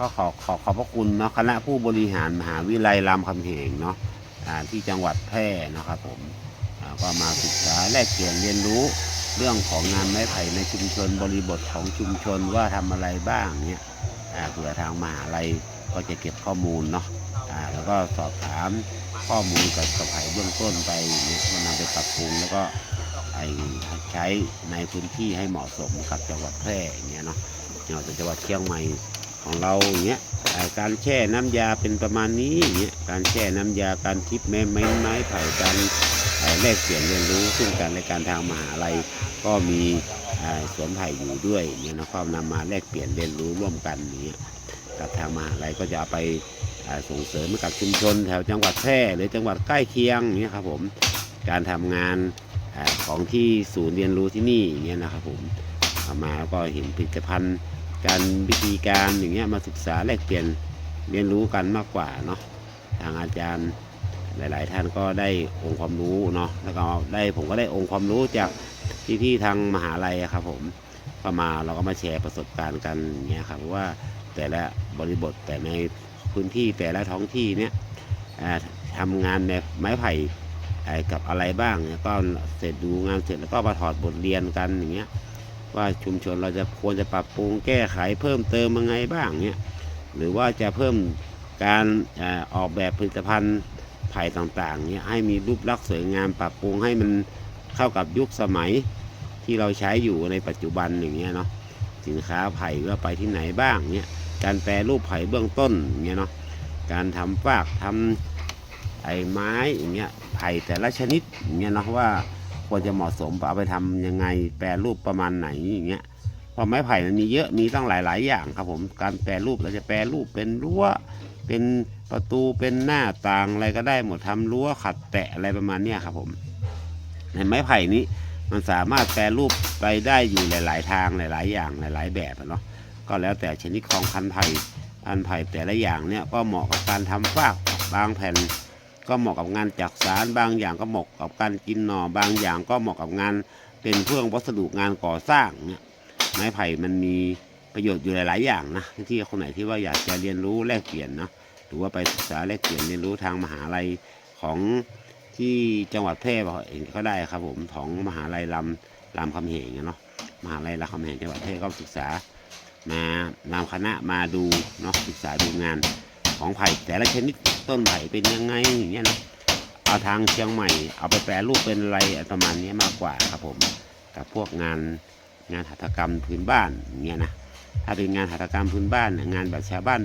ก็ขอขอขอบพระคุณเนาะคณะผู้บริหารมหาวิทยาลัยรามคำแหงเนาะที่จังหวัดแพร่นะครับผมก็มาศึกษาแลกเปลี่ยนเรียนรู้เรื่องของงานไม้ไผ่ในชุมชนบริบทของชุมชนว่าทำอะไรบ้างเนี่ยเผื่อทางมหาลัยก็จะเก็บข้อมูลเนาะแล้วก็สอบถามข้อมูลกับกับไผ่เบื้องต้นไปอย่างเนี่ยมันำไปปรับปรุงแล้วก็ใช้ในพื้นที่ให้เหมาะสมกับจังหวัดแพร่อย่างเงี้ยเนาะอย่างจังหวัดเชียงใหม่ ของเราอย่างเงี้ยการแช่น้ำยาเป็นประมาณนี้อย่างเงี้ยการแช่น้ำยาการทิปแม่ไม้ไม้ไผ่การแลกเปลี่ยนเรียนรู้ซึ่งกันและการทางมหาลัยก็มีสวนไผ่อยู่ด้วยเงี้ยนะครับนำมาแลกเปลี่ยนเรียนรู้ร่วมกันอย่างเงี้ยกับทางมหาลัยก็จะเอาไปส่งเสริมให้กับชุมชน แถวจังหวัดแพร่หรือจังหวัดใกล้เคียงอย่างเงี้ยครับผมการทำงานของที่ศูนย์เรียนรู้ที่นี่อย่างเงี้ยนะครับผมมาแล้วก็เห็นผลิตภัณฑ์ การวิธีการอย่างเงี้ยมาศึกษาแลกเปลี่ยนเรียนรู้กันมากกว่าเนาะทางอาจารย์หลาย ๆ ท่านก็ได้องค์ความรู้เนาะแล้วก็ได้ผมก็ได้องค์ความรู้จากพี่ๆทางมหาลัยครับ ผมก็มาเราก็มาแชร์ประสบการณ์กันอย่างเงี้ยครับว่าแต่ละบริบทแต่ในพื้นที่แต่ละท้องที่เนี้ยอ่าทำงานในไม้ไผ่กับอะไรบ้างเนี่ยก็เสร็จดูงานเสร็จแล้วก็มาถอดบทเรียนกันอย่างเงี้ย ว่าชุมชนเราจะควรจะปรับปรุงแก้ไขเพิ่มเติมยังไงบ้างเนี่ยหรือว่าจะเพิ่มการอออกแบบผลิตภัณฑ์ไผ่ต่างๆเนี่ยให้มีรูปลักษณ์สวยงามปรับปรุงให้มันเข้ากับยุคสมัยที่เราใช้อยู่ในปัจจุบันอย่างเงี้ยเนาะสินค้าไผ่ว่าไปที่ไหนบ้างเนี่ยการแปรรูปไผ่เบื้องต้นอย่างเงี้ยเนาะการทำฟากทำไอ้ไม้อย่างเงี้ยไผ่แต่ละชนิดอย่างเงี้ยเนาะว่า ควรจะเหมาะสมเอาไปทำยังไงแปรรูปประมาณไหนอย่างเงี้ยเพราะไม้ไผ่มันมีเยอะมีตั้งหลาย ๆ อย่างครับผมการแปรรูปเราจะแปรรูปเป็นรั้วเป็นประตูเป็นหน้าต่างอะไรก็ได้หมดทำรั้วขัดแตะอะไรประมาณเนี้ยครับผมในไม้ไผ่นี้มันสามารถแปรรูปไปได้อยู่หลาย ๆ ทางหลาย ๆ อย่างหลาย ๆ แบบเนาะก็แล้วแต่ชนิดของพันไผ่พันไผ่แต่ละอย่างเนี่ยก็เหมาะกับการทำฟากบางแผ่น ก็เหมาะกับงานจักสารบางอย่างก็เหมาะกับการกินหน่อบางอย่างก็เหมาะกับงานเป็นเครื่องวัสดุงานก่อสร้างเนี่ยไม้ไผ่มันมีประโยชน์อยู่หลาย ๆ อย่างนะที่คนไหนที่ว่าอยากจะเรียนรู้แลกเปลี่ยนเนาะหรือว่าไปศึกษาแลกเปลี่ยนเรียนรู้ทางมหาลัยของที่จังหวัดแพร่เองก็ได้ครับผมของมหาลัยรามรามคำแหงเนาะมหาลัยรามคำแหงจังหวัดแพร่ก็ศึกษามานำคณะมาดูเนาะศึกษาดูงาน ของไผ่แต่ละชนิดต้นไผ่เป็นยังไงอย่างเงี้ยนะเอาทางเชียงใหม่ เอาไปแปรรูปเป็นอะไรประมาณนี้มากกว่าครับผมกับพวกงานงานหัตถกรรมพื้นบ้านอย่างเงี้ยนะถ้าเป็นงานหัตถกรรมพื้นบ้านงานแบบชาวบ้าน